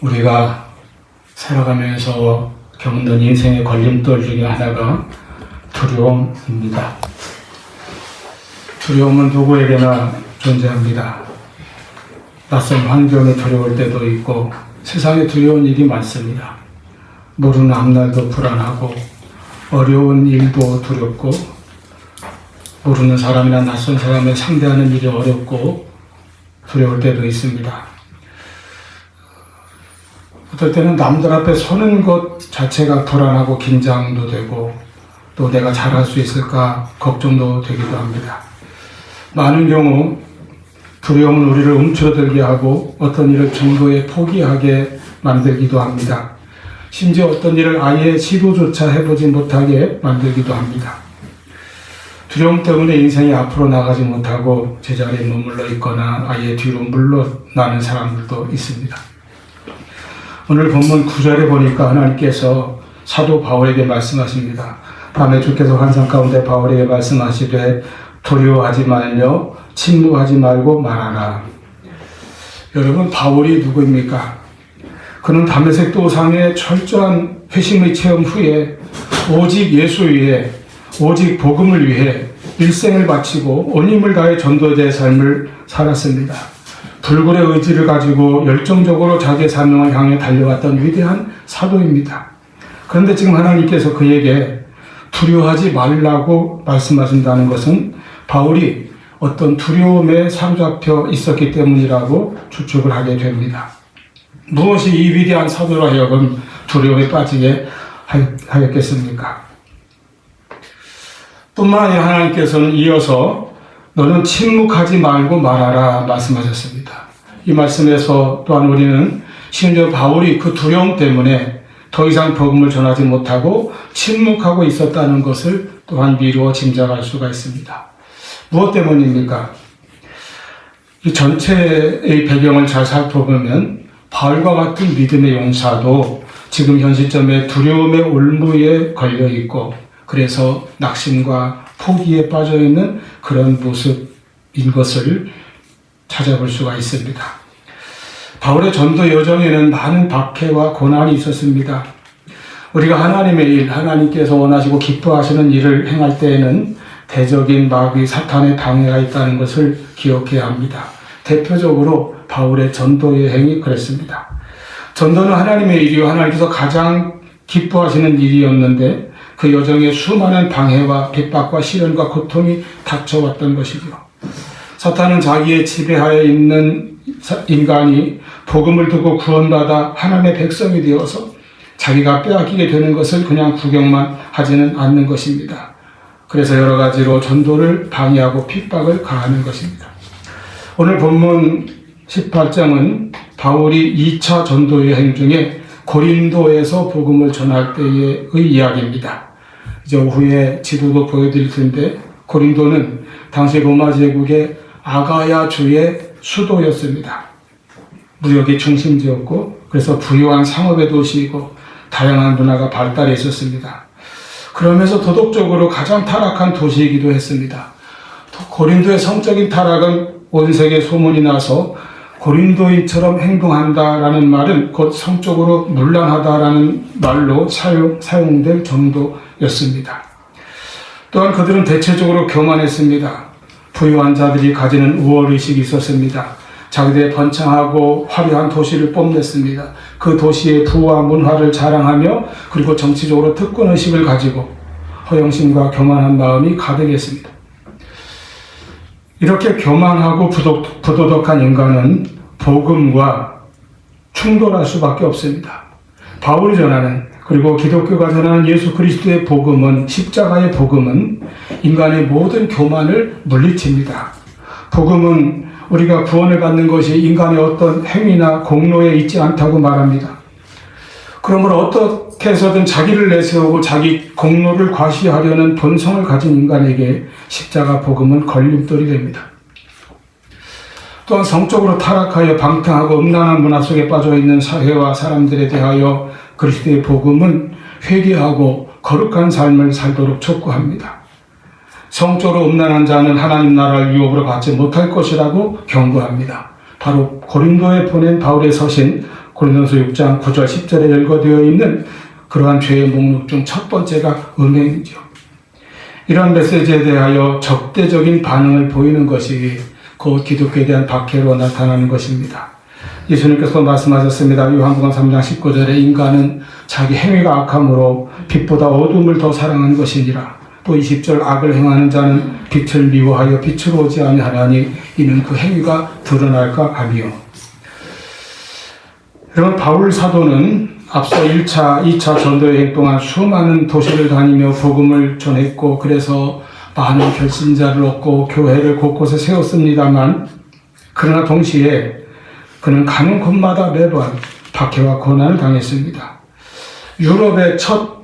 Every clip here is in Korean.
우리가 살아가면서 겪는 인생의 걸림돌 중에 하나가 두려움입니다. 두려움은 누구에게나 존재합니다. 낯선 환경이 두려울 때도 있고 세상에 두려운 일이 많습니다. 모르는 앞날도 불안하고 어려운 일도 두렵고 모르는 사람이나 낯선 사람을 상대하는 일이 어렵고 두려울 때도 있습니다. 어떨 때는 남들 앞에 서는 것 자체가 불안하고 긴장도 되고 또 내가 잘할 수 있을까 걱정도 되기도 합니다. 많은 경우 두려움은 우리를 움츠러들게 하고 어떤 일을 중도에 포기하게 만들기도 합니다. 심지어 어떤 일을 아예 시도조차 해보지 못하게 만들기도 합니다. 두려움 때문에 인생이 앞으로 나가지 못하고 제자리에 머물러 있거나 아예 뒤로 물러나는 사람들도 있습니다. 오늘 본문 9절에 보니까 하나님께서 사도 바울에게 말씀하십니다. 밤에 주께서 환상 가운데 바울에게 말씀하시되 두려워하지 말며 침묵하지 말고 말하라. 여러분 바울이 누구입니까? 그는 담에색 도상의 철저한 회심의 체험 후에 오직 예수 위에 오직 복음을 위해 일생을 바치고 온 힘을 다해 전도자의 삶을 살았습니다. 불굴의 의지를 가지고 열정적으로 자기의 사명을 향해 달려왔던 위대한 사도입니다. 그런데 지금 하나님께서 그에게 두려워하지 말라고 말씀하신다는 것은 바울이 어떤 두려움에 사로잡혀 있었기 때문이라고 추측을 하게 됩니다. 무엇이 이 위대한 사도로 하여금 두려움에 빠지게 하였겠습니까? 뿐만 아니라 하나님께서는 이어서 너는 침묵하지 말고 말하라 말씀하셨습니다. 이 말씀에서 또한 우리는 심지어 바울이 그 두려움 때문에 더 이상 복음을 전하지 못하고 침묵하고 있었다는 것을 또한 미루어 짐작할 수가 있습니다. 무엇 때문입니까? 이 전체의 배경을 잘 살펴보면 바울과 같은 믿음의 용사도 지금 현 시점에 두려움의 올무에 걸려 있고 그래서 낙심과 포기에 빠져 있는 그런 모습인 것을 찾아볼 수가 있습니다. 바울의 전도 여정에는 많은 박해와 고난이 있었습니다. 우리가 하나님의 일, 하나님께서 원하시고 기뻐하시는 일을 행할 때에는 대적인 마귀 사탄의 방해가 있다는 것을 기억해야 합니다. 대표적으로 바울의 전도 여행이 그랬습니다. 전도는 하나님의 일이요 하나님께서 가장 기뻐하시는 일이었는데 그 여정에 수많은 방해와 핍박과 시련과 고통이 닥쳐왔던 것이죠. 사탄은 자기의 지배하에 있는 인간이 복음을 듣고 구원받아 하나님의 백성이 되어서 자기가 빼앗기게 되는 것을 그냥 구경만 하지는 않는 것입니다. 그래서 여러 가지로 전도를 방해하고 핍박을 가하는 것입니다. 오늘 본문 18장은 바울이 2차 전도 여행 중에 고린도에서 복음을 전할 때의 이야기입니다. 이제 오후에 지도도 보여드릴 텐데 고린도는 당시 로마 제국의 아가야 주의 수도였습니다. 무역의 중심지였고 그래서 부유한 상업의 도시이고 다양한 문화가 발달해 있었습니다. 그러면서 도덕적으로 가장 타락한 도시이기도 했습니다. 고린도의 성적인 타락은 온 세계 소문이 나서 고린도인처럼 행동한다라는 말은 곧 성적으로 문란하다라는 말로 사용, 사용될 정도였습니다. 또한 그들은 대체적으로 교만했습니다. 부유한 자들이 가지는 우월의식이 있었습니다. 자기들의 번창하고 화려한 도시를 뽐냈습니다. 그 도시의 부와 문화를 자랑하며 그리고 정치적으로 특권의식을 가지고 허영심과 교만한 마음이 가득했습니다. 이렇게 교만하고 부도, 부도덕한 인간은 복음과 충돌할 수밖에 없습니다. 바울이 전하는 그리고 기독교가 전하는 예수 그리스도의 복음은 십자가의 복음은 인간의 모든 교만을 물리칩니다. 복음은 우리가 구원을 받는 것이 인간의 어떤 행위나 공로에 있지 않다고 말합니다. 그러므로 어 해서든 자기를 내세우고 자기 공로를 과시하려는 본성을 가진 인간에게 십자가 복음은 걸림돌이 됩니다. 또한 성적으로 타락하여 방탕하고 음란한 문화 속에 빠져 있는 사회와 사람들에 대하여 그리스도의 복음은 회개하고 거룩한 삶을 살도록 촉구합니다. 성적으로 음란한 자는 하나님 나라를 유업으로 받지 못할 것이라고 경고합니다. 바로 고린도에 보낸 바울의 서신 고린도서 6장 9절 10절에 열거되어 있는 그러한 죄의 목록 중 첫 번째가 음행이죠. 이런 메시지에 대하여 적대적인 반응을 보이는 것이 곧 기독교에 대한 박해로 나타나는 것입니다. 예수님께서 말씀하셨습니다. 요한복음 3장 19절에 인간은 자기 행위가 악함으로 빛보다 어둠을 더 사랑한 것이니라. 또 20절 악을 행하는 자는 빛을 미워하여 빛으로 오지 아니하나니 이는 그 행위가 드러날까 하며 여러분 바울 사도는 앞서 1차, 2차 전도 여행 동안 수많은 도시를 다니며 복음을 전했고 그래서 많은 결신자를 얻고 교회를 곳곳에 세웠습니다만 그러나 동시에 그는 가는 곳마다 매번 박해와 고난을 당했습니다. 유럽의 첫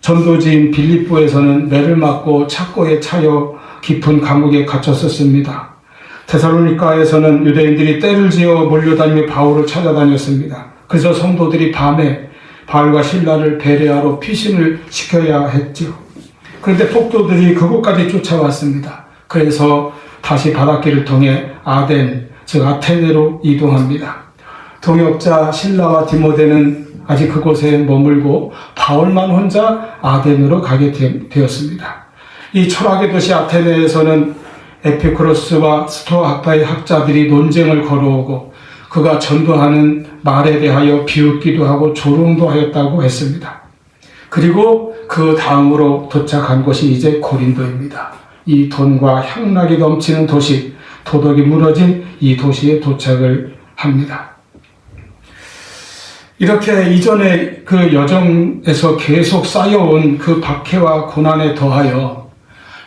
전도지인 빌립보에서는 매를 맞고 착고에 차여 깊은 감옥에 갇혔었습니다. 테살로니카에서는 유대인들이 때를 지어 몰려다니며 바울을 찾아다녔습니다. 그래서 성도들이 밤에 바울과 신라를 베레아로 피신을 시켜야 했죠. 그런데 폭도들이 그곳까지 쫓아왔습니다. 그래서 다시 바닷길을 통해 아덴, 즉 아테네로 이동합니다. 동역자 신라와 디모데는 아직 그곳에 머물고 바울만 혼자 아덴으로 가게 되- 되었습니다. 이 철학의 도시 아테네에서는 에피쿠로스와 스토아 학파의 학자들이 논쟁을 걸어오고 그가 전도하는 말에 대하여 비웃기도 하고 조롱도 하였다고 했습니다. 그리고 그 다음으로 도착한 곳이 이제 고린도입니다. 이 돈과 향락이 넘치는 도시, 도덕이 무너진 이 도시에 도착을 합니다. 이렇게 이전에 그 여정에서 계속 쌓여온 그 박해와 고난에 더하여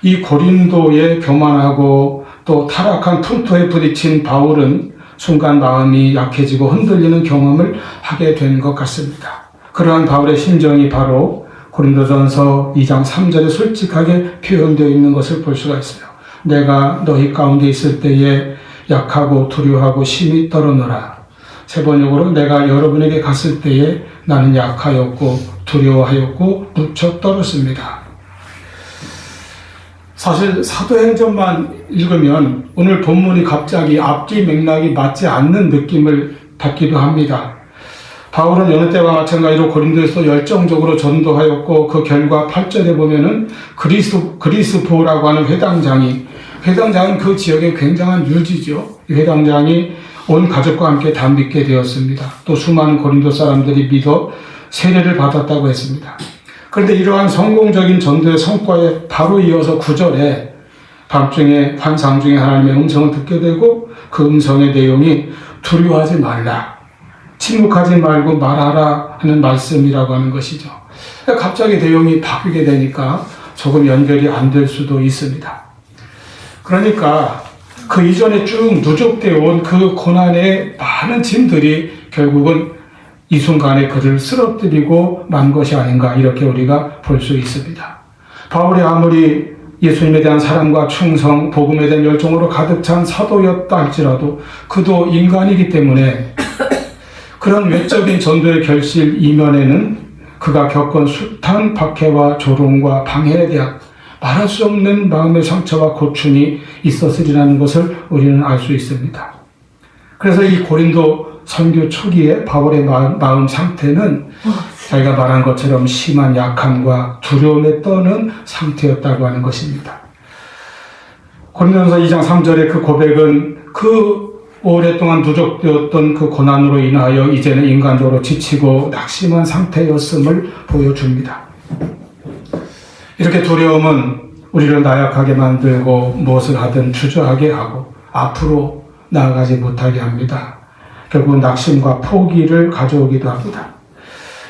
이 고린도에 교만하고 또 타락한 풍토에 부딪힌 바울은 순간 마음이 약해지고 흔들리는 경험을 하게 된 것 같습니다. 그러한 바울의 심정이 바로 고린도전서 2장 3절에 솔직하게 표현되어 있는 것을 볼 수가 있어요. 내가 너희 가운데 있을 때에 약하고 두려워하고 심히 떨어노라. 세 번역으로 내가 여러분에게 갔을 때에 나는 약하였고 두려워하였고 무척 떨었습니다. 사실 사도행전만 읽으면 오늘 본문이 갑자기 앞뒤 맥락이 맞지 않는 느낌을 받기도 합니다. 바울은 여느 때와 마찬가지로 고린도에서 열정적으로 전도하였고 그 결과 8절에 보면은 그리스 그리스포라고 하는 회당장이 회당장은 그 지역의 굉장한 유지죠. 이 회당장이 온 가족과 함께 다 믿게 되었습니다. 또 수많은 고린도 사람들이 믿어 세례를 받았다고 했습니다. 그런데 이러한 성공적인 전도의 성과에 바로 이어서 9절에 밤중에 환상 중에 하나님의 음성을 듣게 되고 그 음성의 내용이 두려워하지 말라. 침묵하지 말고 말하라 하는 말씀이라고 하는 것이죠. 갑자기 내용이 바뀌게 되니까 조금 연결이 안 될 수도 있습니다. 그러니까 그 이전에 쭉 누적되어 온 그 고난의 많은 짐들이 결국은 이 순간에 그를 쓰러뜨리고 만 것이 아닌가 이렇게 우리가 볼 수 있습니다. 바울이 아무리 예수님에 대한 사랑과 충성, 복음에 대한 열정으로 가득 찬 사도였다 할지라도 그도 인간이기 때문에 그런 외적인 전도의 결실 이면에는 그가 겪은 숱한 박해와 조롱과 방해에 대한 말할 수 없는 마음의 상처와 고충이 있었으리라는 것을 우리는 알 수 있습니다. 그래서 이 고린도 선교 초기에 바울의 마음, 마음 상태는 자기가 말한 것처럼 심한 약함과 두려움에 떠는 상태였다고 하는 것입니다. 고린도전서 2장 3절의 그 고백은 그 오랫동안 누적되었던 그 고난으로 인하여 이제는 인간적으로 지치고 낙심한 상태였음을 보여줍니다. 이렇게 두려움은 우리를 나약하게 만들고 무엇을 하든 주저하게 하고 앞으로 나아가지 못하게 합니다. 결국 낙심과 포기를 가져오기도 합니다.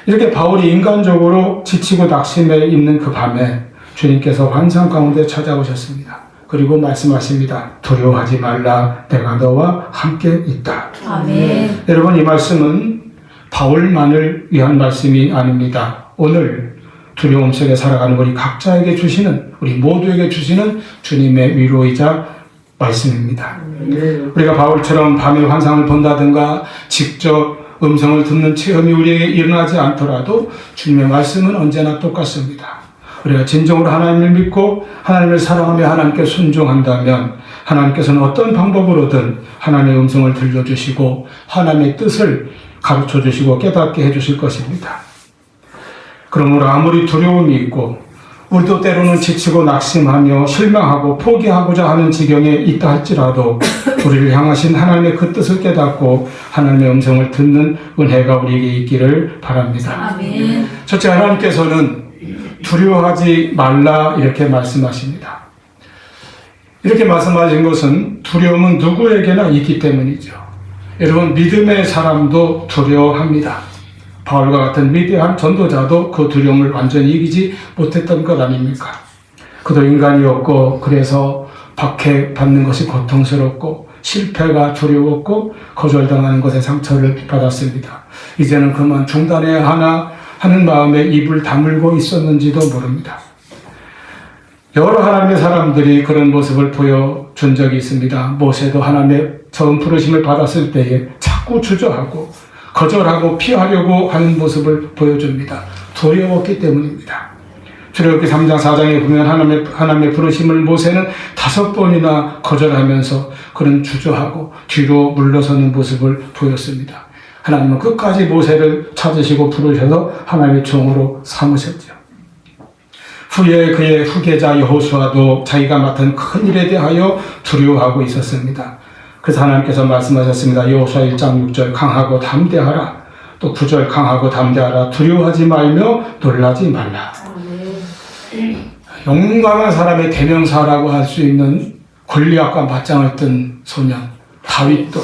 이렇게 바울이 인간적으로 지치고 낙심해 있는 그 밤에 주님께서 환상 가운데 찾아오셨습니다. 그리고 말씀하십니다. 두려워하지 말라. 내가 너와 함께 있다. 아멘. 여러분 이 말씀은 바울만을 위한 말씀이 아닙니다. 오늘 두려움 속에 살아가는 우리 각자에게 주시는 우리 모두에게 주시는 주님의 위로이자 말씀입니다. 우리가 바울처럼 밤에 환상을 본다든가 직접 음성을 듣는 체험이 우리에게 일어나지 않더라도 주님의 말씀은 언제나 똑같습니다. 우리가 진정으로 하나님을 믿고 하나님을 사랑하며 하나님께 순종한다면 하나님께서는 어떤 방법으로든 하나님의 음성을 들려주시고 하나님의 뜻을 가르쳐 주시고 깨닫게 해주실 것입니다. 그러므로 아무리 두려움이 있고 우리도 때로는 지치고 낙심하며 실망하고 포기하고자 하는 지경에 있다 할지라도 우리를 향하신 하나님의 그 뜻을 깨닫고 하나님의 음성을 듣는 은혜가 우리에게 있기를 바랍니다. 아멘. 첫째 하나님께서는 두려워하지 말라 이렇게 말씀하십니다. 이렇게 말씀하신 것은 두려움은 누구에게나 있기 때문이죠. 여러분 믿음의 사람도 두려워합니다. 바울과 같은 위대한 전도자도 그 두려움을 완전히 이기지 못했던 것 아닙니까? 그도 인간이었고 그래서 박해받는 것이 고통스럽고 실패가 두려웠고 거절당하는 것에 상처를 받았습니다. 이제는 그만 중단해야 하나 하는 마음에 입을 다물고 있었는지도 모릅니다. 여러 하나님의 사람들이 그런 모습을 보여준 적이 있습니다. 모세도 하나님의 처음 부르심을 받았을 때에 자꾸 주저하고 거절하고 피하려고 하는 모습을 보여줍니다. 두려웠기 때문입니다. 출애굽기 3장 4장에 보면 하나님의 하나님의 부르심을 모세는 다섯 번이나 거절하면서 그런 주저하고 뒤로 물러서는 모습을 보였습니다. 하나님은 끝까지 모세를 찾으시고 부르셔서 하나님의 종으로 삼으셨죠. 후에 그의 후계자 여호수아도 자기가 맡은 큰 일에 대하여 두려워하고 있었습니다. 그래서 하나님께서 말씀하셨습니다. 여호수아 1장 6절 강하고 담대하라. 또 9절 강하고 담대하라. 두려워하지 말며 놀라지 말라. 용감한 사람의 대명사라고 할 수 있는 골리앗과 맞짱을 뜬 소년 다윗도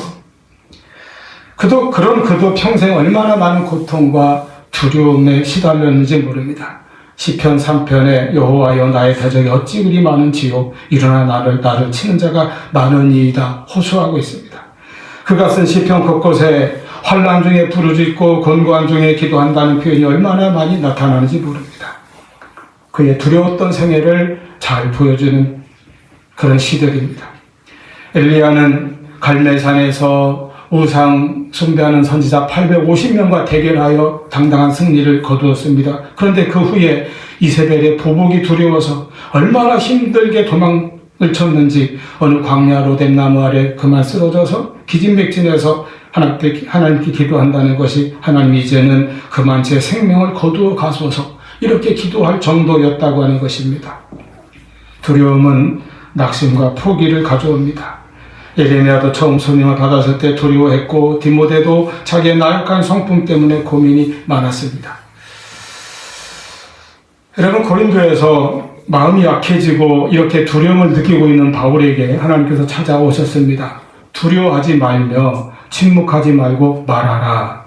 그도 그런 그도 평생 얼마나 많은 고통과 두려움에 시달렸는지 모릅니다. 시편 3편에 여호와여 나의 대적이 어찌 그리 많은지요 일어나 나를 나를 치는 자가 많으니이다 호소하고 있습니다. 그가 쓴 시편 곳곳에 환란 중에 부르짖고 곤고한 중에 기도한다는 표현이 얼마나 많이 나타나는지 모릅니다. 그의 두려웠던 생애를 잘 보여주는 그런 시들입니다. 엘리야는 갈멜산에서 우상 숭배하는 선지자 850명과 대결하여 당당한 승리를 거두었습니다. 그런데 그 후에 이세벨의 보복이 두려워서 얼마나 힘들게 도망을 쳤는지 어느 광야로 된 나무 아래 그만 쓰러져서 기진맥진해서 하나님께, 기도한다는 것이 하나님 이제는 그만 제 생명을 거두어 가소서 이렇게 기도할 정도였다고 하는 것입니다. 두려움은 낙심과 포기를 가져옵니다. 예레미야도 처음 소명을 받았을 때 두려워했고 디모데도 자기의 나약한 성품 때문에 고민이 많았습니다. 여러분 고린도에서 마음이 약해지고 이렇게 두려움을 느끼고 있는 바울에게 하나님께서 찾아오셨습니다. 두려워하지 말며 침묵하지 말고 말하라.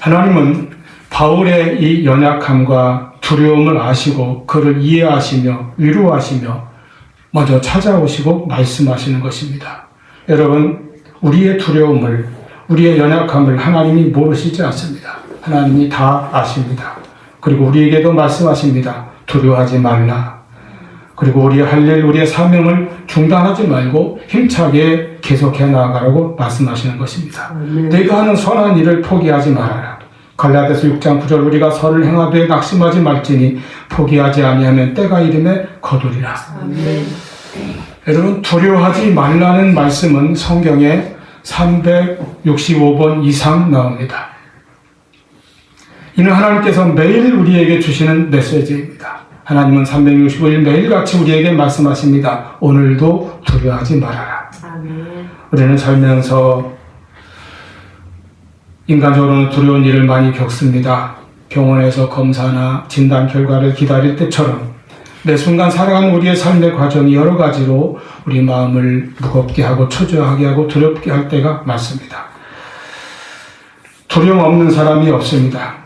하나님은 바울의 이 연약함과 두려움을 아시고 그를 이해하시며 위로하시며 먼저 찾아오시고 말씀하시는 것입니다. 여러분, 우리의 두려움을, 우리의 연약함을 하나님이 모르시지 않습니다. 하나님이 다 아십니다. 그리고 우리에게도 말씀하십니다. 두려워하지 말라. 그리고 우리의 할 일, 우리의 사명을 중단하지 말고 힘차게 계속해 나아가라고 말씀하시는 것입니다. 내가 하는 선한 일을 포기하지 말아라. 갈라디아서 6장 9절 우리가 선을 행하되 낙심하지 말지니 포기하지 아니하면 때가 이름에 거두리라. 아멘. 여러분 두려워하지 말라는 말씀은 성경에 365번 이상 나옵니다. 이는 하나님께서 매일 우리에게 주시는 메시지입니다. 하나님은 365일 매일같이 우리에게 말씀하십니다. 오늘도 두려워하지 말아라. 아멘. 우리는 살면서 인간적으로는 두려운 일을 많이 겪습니다. 병원에서 검사나 진단 결과를 기다릴 때처럼 매 순간 살아가는 우리의 삶의 과정이 여러 가지로 우리 마음을 무겁게 하고 초조하게 하고 두렵게 할 때가 많습니다. 두려움 없는 사람이 없습니다.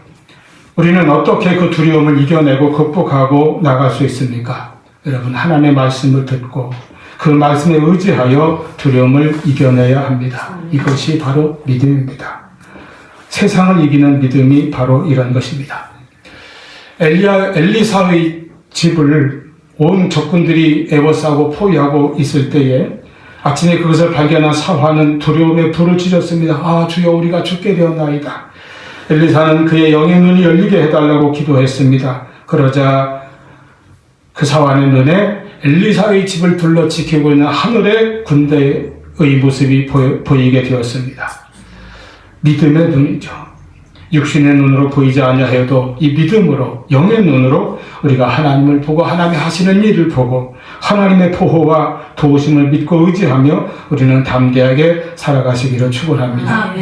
우리는 어떻게 그 두려움을 이겨내고 극복하고 나갈 수 있습니까? 여러분, 하나님의 말씀을 듣고 그 말씀에 의지하여 두려움을 이겨내야 합니다. 이것이 바로 믿음입니다. 세상을 이기는 믿음이 바로 이런 것입니다. 엘리야, 엘리사의 집을 온 적군들이 애워싸고 포위하고 있을 때에 아침에 그것을 발견한 사화는 두려움에 불을 지졌습니다. 아, 주여 우리가 죽게 되었나이다. 엘리사는 그의 영의 눈이 열리게 해달라고 기도했습니다. 그러자 그 사환의 눈에 엘리사의 집을 둘러 지키고 있는 하늘의 군대의 모습이 보이게 되었습니다. 믿음의 눈이죠. 육신의 눈으로 보이지 아니하여도 이 믿음으로 영의 눈으로 우리가 하나님을 보고 하나님이 하시는 일을 보고 하나님의 보호와 도우심을 믿고 의지하며 우리는 담대하게 살아가시기를 축원합니다.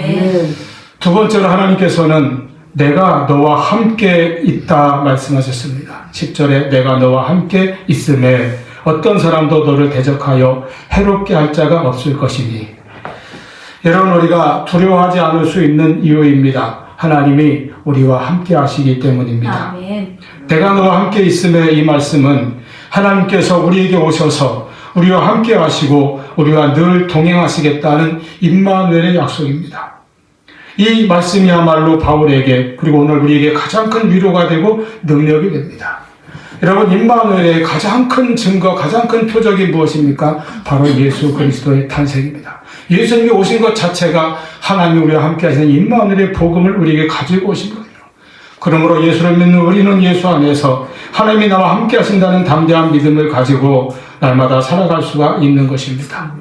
두 번째로 하나님께서는 내가 너와 함께 있다 말씀하셨습니다. 10절에 내가 너와 함께 있음에 어떤 사람도 너를 대적하여 해롭게 할 자가 없을 것이니 여러분 우리가 두려워하지 않을 수 있는 이유입니다. 하나님이 우리와 함께 하시기 때문입니다. 아멘. 내가 너와 함께 있음에 이 말씀은 하나님께서 우리에게 오셔서 우리와 함께 하시고 우리와 늘 동행하시겠다는 임마누엘의 약속입니다. 이 말씀이야말로 바울에게 그리고 오늘 우리에게 가장 큰 위로가 되고 능력이 됩니다. 여러분 임마누엘의 가장 큰 증거, 가장 큰 표적이 무엇입니까? 바로 예수 그리스도의 탄생입니다. 예수님이 오신 것 자체가 하나님 우리와 함께 하시는 임마누엘의 복음을 우리에게 가지고 오신 거예요. 그러므로 예수를 믿는 우리는 예수 안에서 하나님이 나와 함께 하신다는 담대한 믿음을 가지고 날마다 살아갈 수가 있는 것입니다.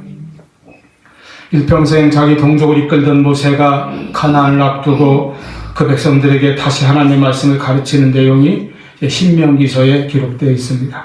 일평생 자기 동족을 이끌던 모세가 가나안을 앞두고 그 백성들에게 다시 하나님의 말씀을 가르치는 내용이 신명기서에 기록되어 있습니다.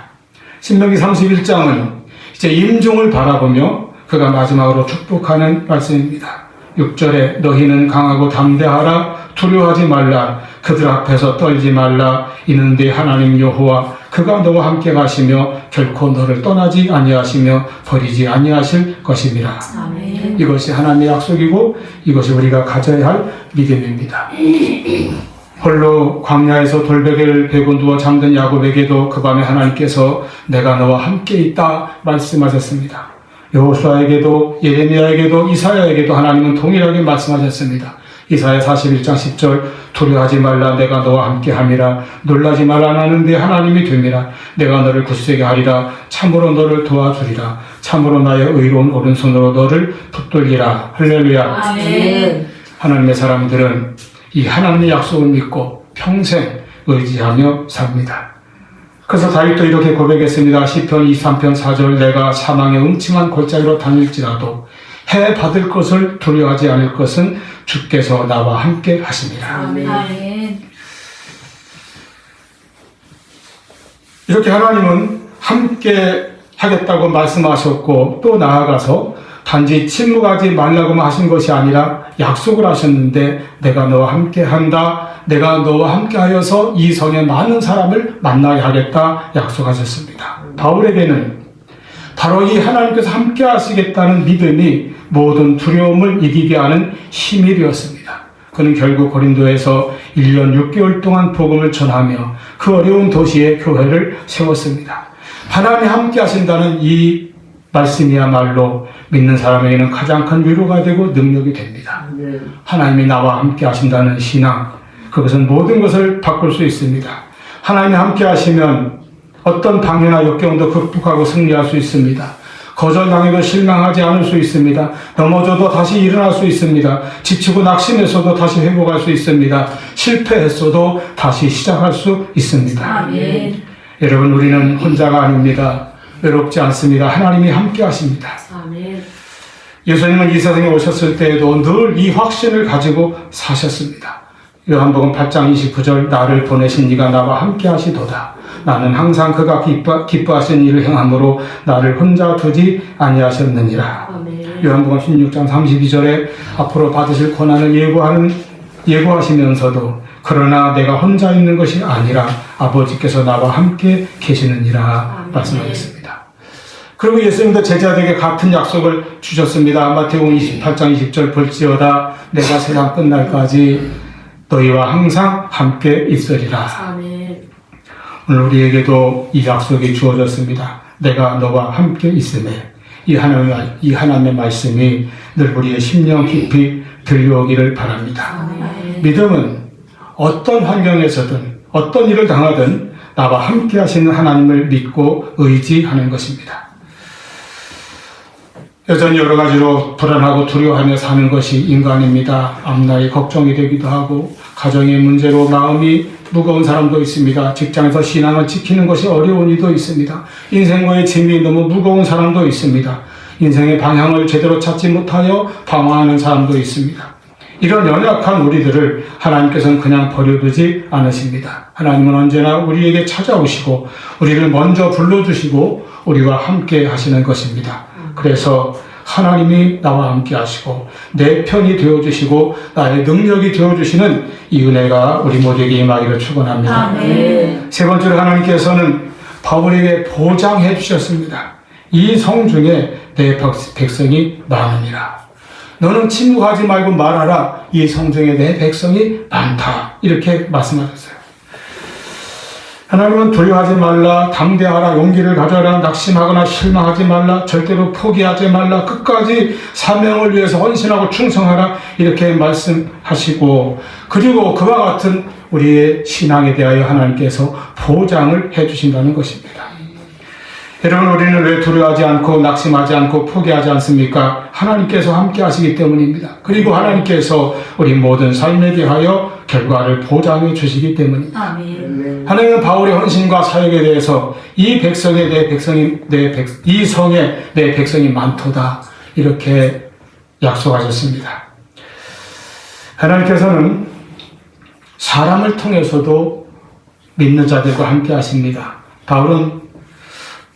신명기 31장은 이제 임종을 바라보며 그가 마지막으로 축복하는 말씀입니다. 6절에 너희는 강하고 담대하라 두려워하지 말라 그들 앞에서 떨지 말라 이는 네 하나님 여호와 그가 너와 함께 가시며 결코 너를 떠나지 아니하시며 버리지 아니하실 것임이라. 아멘. 이것이 하나님의 약속이고 이것이 우리가 가져야 할 믿음입니다. 홀로 광야에서 돌베개를 베고 누워 잠든 야곱에게도 그 밤에 하나님께서 내가 너와 함께 있다 말씀하셨습니다. 여호수아에게도 예레미야에게도 이사야에게도 하나님은 동일하게 말씀하셨습니다. 이사야 41장 10절 두려워하지 말라 내가 너와 함께 함이라 놀라지 말라 나는 네 하나님이 됨이라 내가 너를 굳세게 하리라 참으로 너를 도와주리라 참으로 나의 의로운 오른손으로 너를 붙들리라 할렐루야 아멘. 하나님의 사람들은 이 하나님의 약속을 믿고 평생 의지하며 삽니다. 그래서 다윗도 이렇게 고백했습니다. 시편 23편 4절 내가 사망의 음침한 골짜기로 다닐지라도 해 받을 것을 두려워하지 않을 것은 주께서 나와 함께 하십니다. 아멘. 아멘. 이렇게 하나님은 함께 하겠다고 말씀하셨고 또 나아가서 단지 침묵하지 말라고만 하신 것이 아니라 약속을 하셨는데 내가 너와 함께 한다. 내가 너와 함께 하여서 이 성에 많은 사람을 만나게 하겠다 약속하셨습니다. 바울에게는 바로 이 하나님께서 함께 하시겠다는 믿음이 모든 두려움을 이기게 하는 힘이 되었습니다. 그는 결국 고린도에서 1년 6개월 동안 복음을 전하며 그 어려운 도시에 교회를 세웠습니다. 하나님이 함께 하신다는 이 말씀이야말로 믿는 사람에게는 가장 큰 위로가 되고 능력이 됩니다. 하나님이 나와 함께 하신다는 신앙, 그것은 모든 것을 바꿀 수 있습니다. 하나님이 함께 하시면 어떤 방해나 역경도 극복하고 승리할 수 있습니다. 거절당해도 실망하지 않을 수 있습니다. 넘어져도 다시 일어날 수 있습니다. 지치고 낙심했어도 다시 회복할 수 있습니다. 실패했어도 다시 시작할 수 있습니다. 아멘. 여러분, 우리는 혼자가 아닙니다. 외롭지 않습니다. 하나님이 함께 하십니다. 아멘. 예수님은 이 세상에 오셨을 때에도 늘 이 확신을 가지고 사셨습니다. 요한복음 8장 29절 나를 보내신 이가 나와 함께 하시도다. 나는 항상 그가 기뻐, 기뻐하신 일을 행함으로 나를 혼자 두지 아니하셨느니라. 아멘. 요한복음 16장 32절에 앞으로 받으실 고난을 예고하는 예고하시면서도 그러나 내가 혼자 있는 것이 아니라 아버지께서 나와 함께 계시느니라 아멘. 말씀하셨습니다. 그리고 예수님도 제자들에게 같은 약속을 주셨습니다. 마태복음 28장 20절 볼지어다 내가 세상 끝날까지 너희와 항상 함께 있으리라. 아멘. 오늘 우리에게도 이 약속이 주어졌습니다. 내가 너와 함께 있음에 이 하나님의, 이 하나님의 말씀이 늘 우리의 심령 깊이 들려오기를 바랍니다. 아멘. 믿음은 어떤 환경에서든 어떤 일을 당하든 나와 함께 하시는 하나님을 믿고 의지하는 것입니다. 여전히 여러 가지로 불안하고 두려워하며 사는 것이 인간입니다. 앞날이 걱정이 되기도 하고 가정의 문제로 마음이 무거운 사람도 있습니다. 직장에서 신앙을 지키는 것이 어려운 이도 있습니다. 인생과의 짐이 너무 무거운 사람도 있습니다. 인생의 방향을 제대로 찾지 못하여 방황하는 사람도 있습니다. 이런 연약한 우리들을 하나님께서는 그냥 버려두지 않으십니다. 하나님은 언제나 우리에게 찾아오시고 우리를 먼저 불러주시고 우리와 함께 하시는 것입니다. 그래서 하나님이 나와 함께 하시고 내 편이 되어 주시고 나의 능력이 되어 주시는 이 은혜가 우리 모두에게 임하기를 축원합니다. 아멘. 세 번째로 하나님께서는 바울에게 보장해 주셨습니다. 이 성 중에 내 백- 백성이 많으니라. 너는 침묵하지 말고 말하라. 이 성 중에 내 백성이 많다. 이렇게 말씀하셨어요. 하나님은 두려워하지 말라, 담대하라, 용기를 가져라, 낙심하거나 실망하지 말라, 절대로 포기하지 말라, 끝까지 사명을 위해서 헌신하고 충성하라, 이렇게 말씀하시고, 그리고 그와 같은 우리의 신앙에 대하여 하나님께서 보장을 해주신다는 것입니다. 여러분, 우리는 왜 두려워하지 않고 낙심하지 않고 포기하지 않습니까? 하나님께서 함께 하시기 때문입니다. 그리고 하나님께서 우리 모든 삶에 대하여 결과를 보장해 주시기 때문입니다. 아멘. 하나님은 바울의 헌신과 사역에 대해서 이 백성에 내 백성이 내 백, 이 성에 내 백성이 많도다 이렇게 약속하셨습니다. 하나님께서는 사람을 통해서도 믿는 자들과 함께 하십니다. 바울은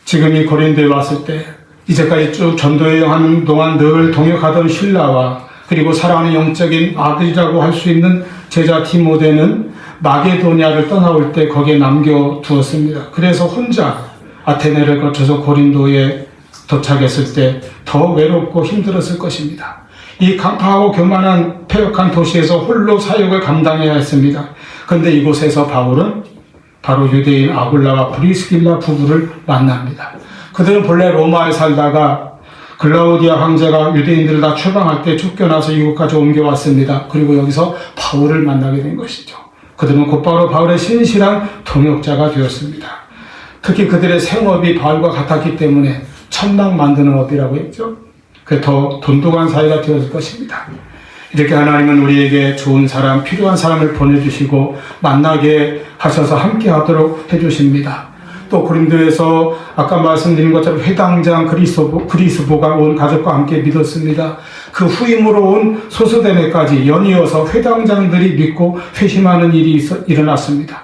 지금 이 고린도에 왔을 때 이제까지 쭉 전도여행하는 동안 늘 동역하던 신라와 그리고 사랑하는 영적인 아들이라고 할 수 있는 제자 디모데는 마게도니아를 떠나올 때 거기에 남겨두었습니다. 그래서 혼자 아테네를 거쳐서 고린도에 도착했을 때 더 외롭고 힘들었을 것입니다. 이 강파하고 교만한 폐역한 도시에서 홀로 사역을 감당해야 했습니다. 그런데 이곳에서 바울은 바로 유대인 아굴라와 브리스길라 부부를 만납니다. 그들은 본래 로마에 살다가 글라우디아 황제가 유대인들을 다 추방할 때 쫓겨나서 이곳까지 옮겨왔습니다. 그리고 여기서 바울을 만나게 된 것이죠. 그들은 곧바로 바울의 신실한 동역자가 되었습니다. 특히 그들의 생업이 바울과 같았기 때문에 천당 만드는 업이라고 했죠. 그더 돈독한 사이가 되었을 것입니다. 이렇게 하나님은 우리에게 좋은 사람, 필요한 사람을 보내주시고 만나게 하셔서 함께 하도록 해주십니다. 또 고린도에서 아까 말씀드린 것처럼 회당장 그리스보, 그리스보가 온 가족과 함께 믿었습니다. 그 후임으로 온 소수대내까지 연이어서 회당장들이 믿고 회심하는 일이 있어, 일어났습니다.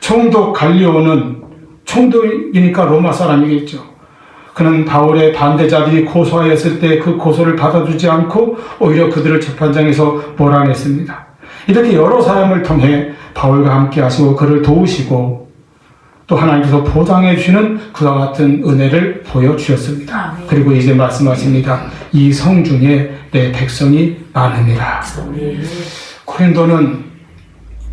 총독 갈리오는 총독이니까 로마 사람이겠죠. 그는 바울의 반대자들이 고소하였을 때 그 고소를 받아주지 않고 오히려 그들을 재판장에서 몰아냈습니다. 이렇게 여러 사람을 통해 바울과 함께 하시고 그를 도우시고 또 하나님께서 보장해 주시는 그와 같은 은혜를 보여주셨습니다. 아멘. 그리고 이제 말씀하십니다. 이 성 중에 내 백성이 많음이라. 아멘. 고린도는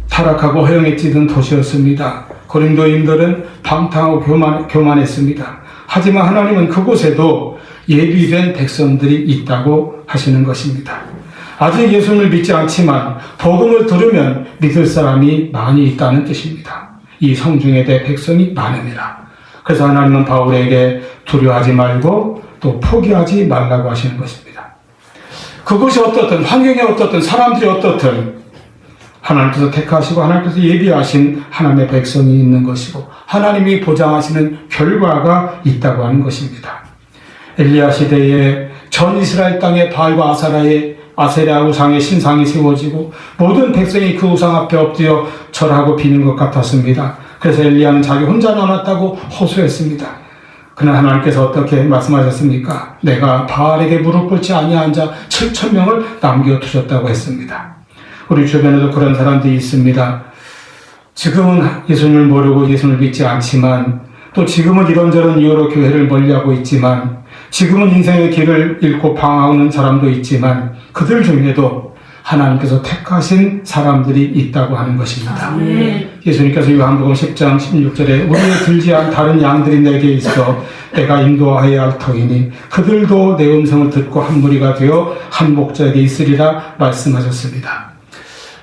타락하고 허영에 찌든 도시였습니다. 고린도인들은 방탕하고 교만, 교만했습니다. 하지만 하나님은 그곳에도 예비된 백성들이 있다고 하시는 것입니다. 아직 예수를 믿지 않지만 복음을 들으면 믿을 사람이 많이 있다는 뜻입니다. 이 성중에 대 백성이 많음이라. 그래서 하나님은 바울에게 두려워하지 말고 또 포기하지 말라고 하시는 것입니다. 그것이 어떻든 환경이 어떻든 사람들이 어떻든 하나님께서 택하시고 하나님께서 예비하신 하나님의 백성이 있는 것이고 하나님이 보장하시는 결과가 있다고 하는 것입니다. 엘리야 시대에 전 이스라엘 땅에 바알과 아사라의 아세라 우상의 신상이 세워지고 모든 백성이 그 우상 앞에 엎드려 절하고 비는 것 같았습니다. 그래서 엘리야는 자기 혼자 남았다고 호소했습니다. 그러나 하나님께서 어떻게 말씀하셨습니까? 내가 바알에게 무릎 꿇지 아니한 자 7천 명을 남겨두셨다고 했습니다. 우리 주변에도 그런 사람들이 있습니다. 지금은 예수님을 모르고 예수님을 믿지 않지만 또 지금은 이런저런 이유로 교회를 멀리하고 있지만 지금은 인생의 길을 잃고 방황하는 사람도 있지만 그들 중에도 하나님께서 택하신 사람들이 있다고 하는 것입니다. 아멘. 예수님께서 요한복음 10장 16절에 우리의 들지 않은 다른 양들이 내게 있어 내가 인도하여야 할 터이니 그들도 내 음성을 듣고 한 무리가 되어 한 목자에게 있으리라 말씀하셨습니다.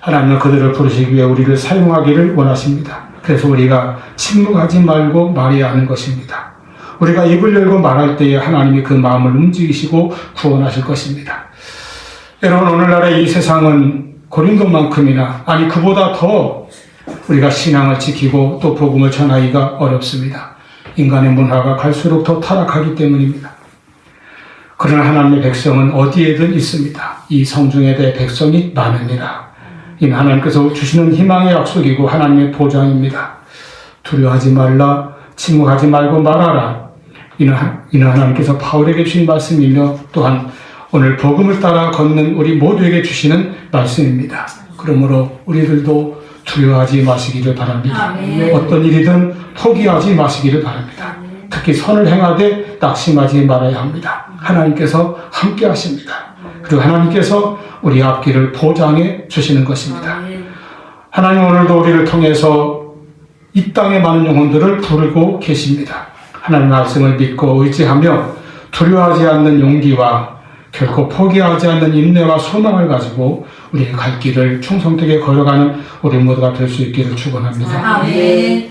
하나님은 그들을 부르시기 위해 우리를 사용하기를 원하십니다. 그래서 우리가 침묵하지 말고 말해야 하는 것입니다. 우리가 입을 열고 말할 때에 하나님이 그 마음을 움직이시고 구원하실 것입니다. 여러분 오늘날의 이 세상은 고린도만큼이나 아니 그보다 더 우리가 신앙을 지키고 또 복음을 전하기가 어렵습니다. 인간의 문화가 갈수록 더 타락하기 때문입니다. 그러나 하나님의 백성은 어디에든 있습니다. 이 성중에 대해 백성이 많으니라. 이는 하나님께서 주시는 희망의 약속이고 하나님의 보장입니다. 두려워하지 말라, 침묵하지 말고 말하라. 이는, 하- 이는 하나님께서 바울에게 주신 말씀이며 또한 오늘 복음을 따라 걷는 우리 모두에게 주시는 말씀입니다. 그러므로 우리들도 두려워하지 마시기를 바랍니다. 아멘. 어떤 일이든 포기하지 마시기를 바랍니다. 특히 선을 행하되 낙심하지 말아야 합니다. 하나님께서 함께 하십니다. 그리고 하나님께서 우리 앞길을 보장해 주시는 것입니다. 아멘. 하나님 오늘도 우리를 통해서 이 땅의 많은 영혼들을 부르고 계십니다. 하나님 말씀을 믿고 의지하며 두려워하지 않는 용기와 결코 포기하지 않는 인내와 소망을 가지고 우리의 갈 길을 충성되게 걸어가는 우리 모두가 될 수 있기를 축원합니다. 아멘.